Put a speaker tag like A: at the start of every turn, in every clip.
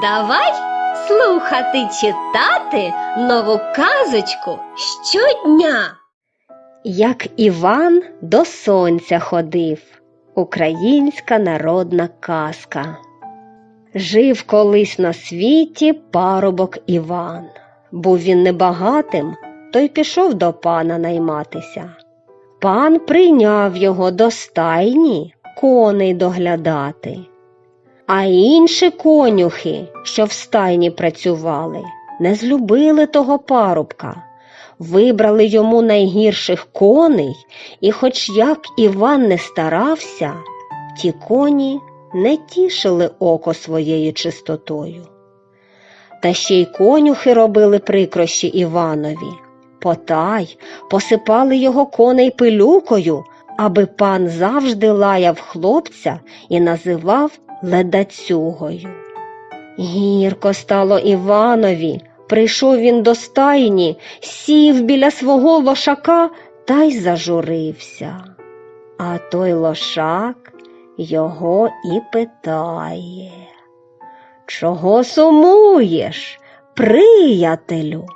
A: Давай слухати читати нову казочку щодня. Як Іван до сонця ходив. Українська народна казка. Жив колись на світі парубок Іван. Був він небагатим, то й пішов до пана найматися. Пан прийняв його до стайні коней доглядати. А інші конюхи, що в стайні працювали, не злюбили того парубка, вибрали йому найгірших коней, і, хоч як Іван не старався, ті коні не тішили око своєю чистотою. Та ще й конюхи робили прикрощі Іванові, потай посипали його коней пилюкою, аби пан завжди лаяв хлопця і називав ледацюгою. Гірко стало Іванові. Прийшов він до стайні, сів біля свого лошака та й зажурився. А той лошак його і питає. Чого сумуєш, приятелю?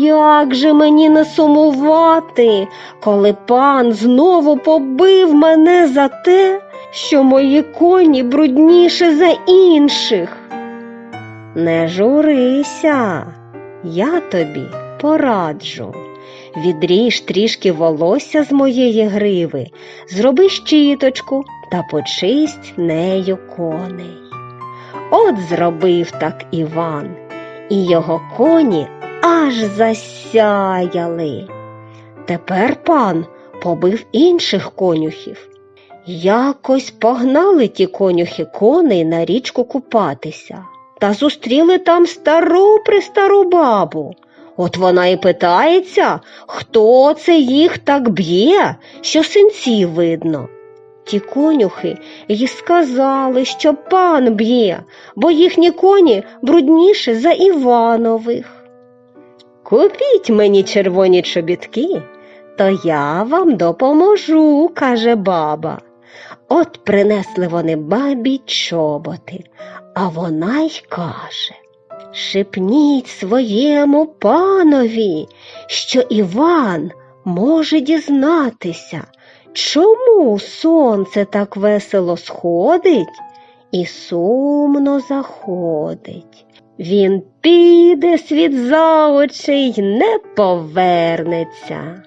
A: Як же мені не сумувати, коли пан знову побив мене за те, що мої коні брудніше за інших? Не журися, я тобі пораджу. Відріж трішки волосся з моєї гриви, зроби щіточку та почисть нею коней. От зробив так Іван, і його коні аж засяяли. Тепер пан побив інших конюхів. Якось погнали ті конюхи коней на річку купатися та зустріли там стару престару бабу. От вона і питається, хто це їх так б'є, що синців видно. Ті конюхи й сказали, що пан б'є, бо їхні коні брудніше за Іванових. Купіть мені червоні чобітки, то я вам допоможу, каже баба. От принесли вони бабі чоботи, а вона й каже Шепніть своєму панові, що Іван може дізнатися, чому сонце так весело сходить і сумно заходить. Він піде світ за очей не повернеться.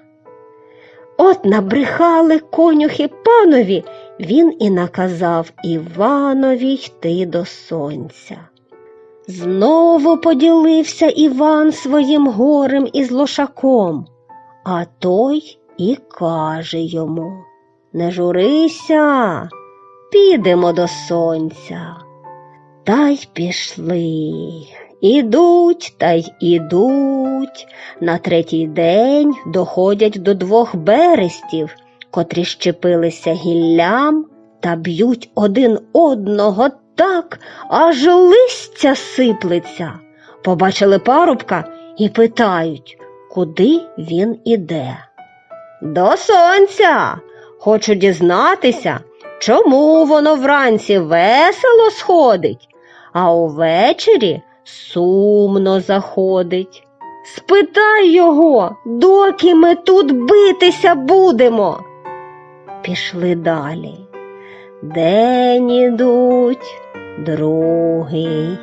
A: От набрехали конюхи панові, він і наказав Іванові йти до сонця. Знову поділився Іван своїм горем із лошаком, а той і каже йому Не журися, підемо до сонця. Та й пішли. Ідуть та й ідуть. На третій день доходять до двох берестів, котрі щепилися гіллям та б'ють один одного так, аж листя сиплеться. Побачили парубка і питають, куди він іде. До сонця. Хочу дізнатися, чому воно вранці весело сходить, а увечері сумно заходить. Спитай його, доки ми тут битися будемо. Пішли далі. День ідуть, другий,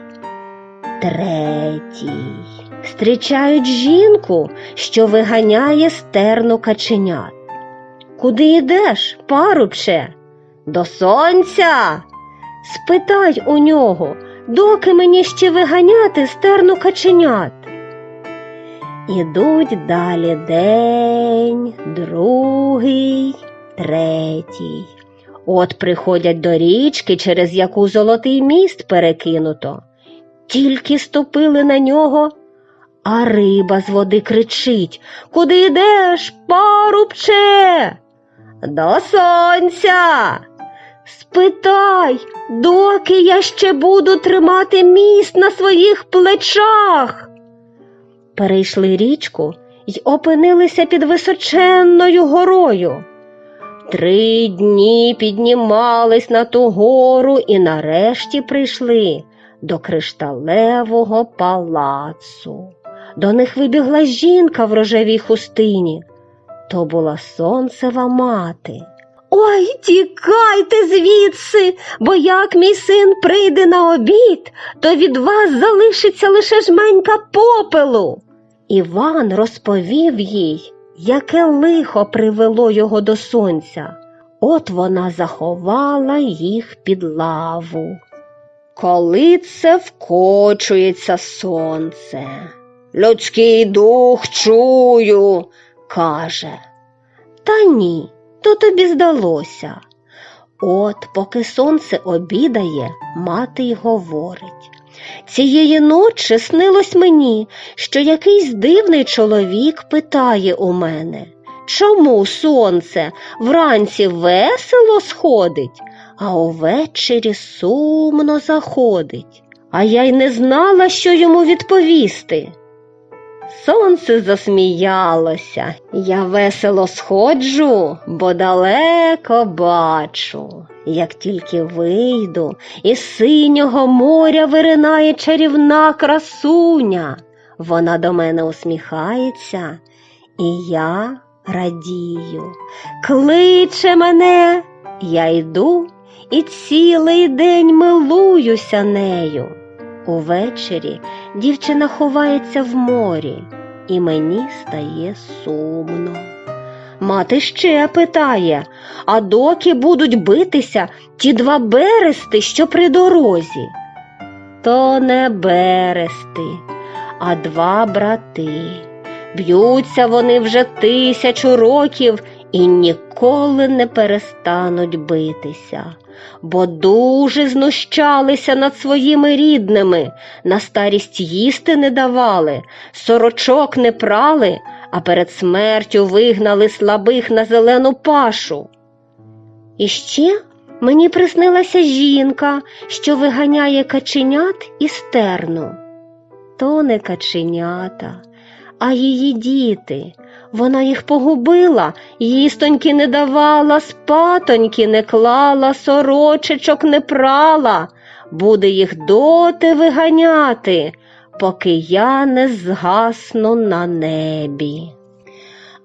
A: третій. Стрічають жінку, що виганяє стерну каченят. Куди йдеш, парубче? До сонця. Спитай у нього, доки мені ще виганяти стерну каченят. Ідуть далі день, другий, третій. От приходять до річки, через яку золотий міст перекинуто. Тільки ступили на нього, а риба з води кричить Куди йдеш, парубче? До сонця. Спитай, доки я ще буду тримати міст на своїх плечах. Перейшли річку й опинилися під височенною горою. Три дні піднімались на ту гору і нарешті прийшли до кришталевого палацу. До них вибігла жінка в рожевій хустині. То була сонцева мати. Ой, тікайте звідси, бо як мій син прийде на обід, то від вас залишиться лише жменька попелу. Іван розповів їй, яке лихо привело його до сонця. От вона заховала їх під лаву. Коли це вкочується сонце, людський дух чую, каже. Та ні, то тобі здалося. От, поки сонце обідає, мати й говорить. Цієї ночі снилось мені, що якийсь дивний чоловік питає у мене, чому сонце вранці весело сходить, а увечері сумно заходить. А я й не знала, що йому відповісти. Сонце засміялося, я весело сходжу, бо далеко бачу. Як тільки вийду, із синього моря виринає чарівна красуня. Вона до мене усміхається, і я радію. Кличе мене, я йду і цілий день милуюся нею. Увечері дівчина ховається в морі, і мені стає сумно. Мати ще питає, а доки будуть битися ті два берести, що при дорозі? То не берести, а два брати. Б'ються вони вже тисячу років і ніколи не перестануть битися, бо дуже знущалися над своїми рідними, на старість їсти не давали, сорочок не прали, а перед смертю вигнали слабих на зелену пашу. І ще мені приснилася жінка, що виганяє каченят із терну. То не каченята, а її діти. Вона їх погубила, їстоньки не давала, спатоньки не клала, сорочечок не прала, буде їх доти виганяти, поки я не згасну на небі.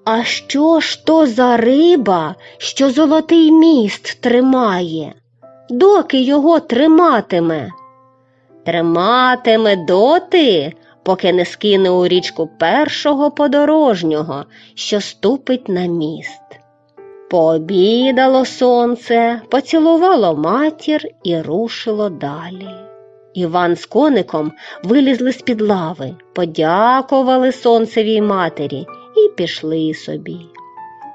A: А що ж то за риба, що золотий міст тримає? Доки його триматиме? Триматиме доти, поки не скине у річку першого подорожнього, що ступить на міст. Пообідало сонце, поцілувало матір і рушило далі. Іван з коником вилізли з-під лави, подякували сонцевій матері і пішли собі.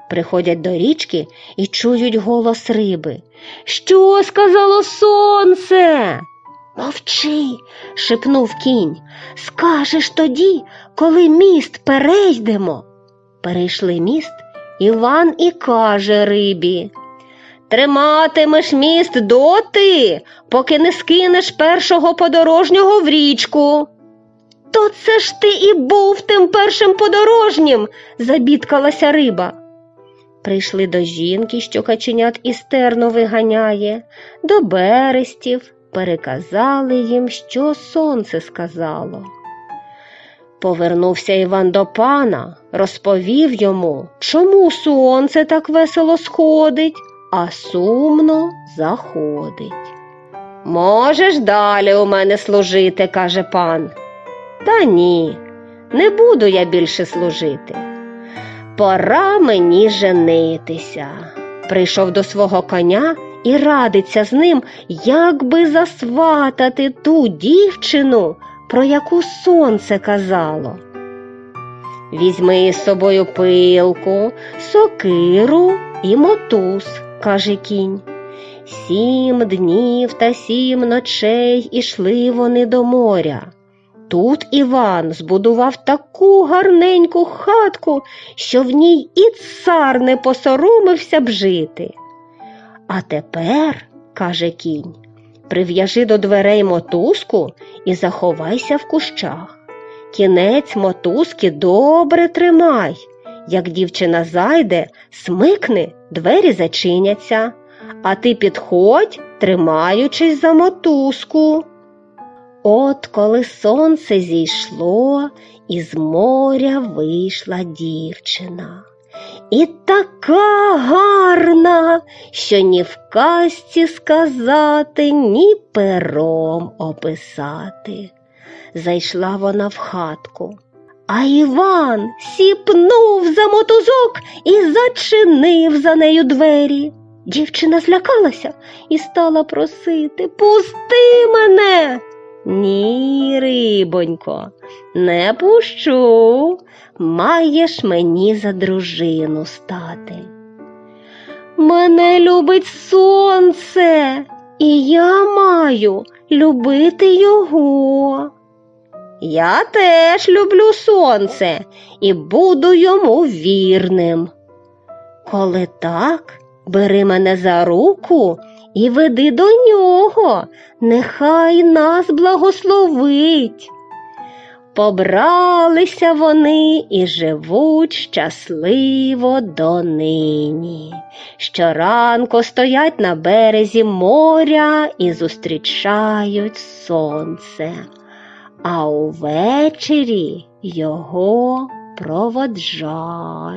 A: Приходять до річки і чують голос риби. Що сказало сонце? Мовчи, шепнув кінь. Скажеш тоді, коли міст перейдемо. Перейшли міст, Іван і каже рибі. Триматимеш міст доти, поки не скинеш першого подорожнього в річку. То це ж ти і був тим першим подорожнім, забідкалася риба. Прийшли до жінки, що каченят із терну виганяє, до берестів, переказали їм, що сонце сказало. Повернувся Іван до пана, розповів йому, чому сонце так весело сходить, а сумно заходить. Можеш далі у мене служити, каже пан. Та ні, не буду я більше служити. Пора мені женитися. Прийшов до свого коня і радиться з ним, як би засватати ту дівчину, про яку сонце казало. Візьми із собою пилку, сокиру і мотуз, каже кінь. Сім днів та сім ночей ішли вони до моря. Тут Іван збудував таку гарненьку хатку, що в ній і цар не посоромився б жити. А тепер, каже кінь, прив'яжи до дверей мотузку і заховайся в кущах. Кінець мотузки добре тримай. Як дівчина зайде, смикни, двері зачиняться, а ти підходь, тримаючись за мотузку. От коли сонце зійшло, із моря вийшла дівчина. І така гарна, що ні в казці сказати, ні пером описати. Зайшла вона в хатку, а Іван сіпнув за мотузок і зачинив за нею двері. Дівчина злякалася і стала просити Пусти мене. Ні, рибонько, не пущу, маєш мені за дружину стати. Мене любить сонце, і я маю любити його. Я теж люблю сонце і буду йому вірним. Коли так, бери мене за руку і веди до нього, нехай нас благословить. Побралися вони і живуть щасливо донині. Щоранку стоять на березі моря і зустрічають сонце, а увечері його проводжають.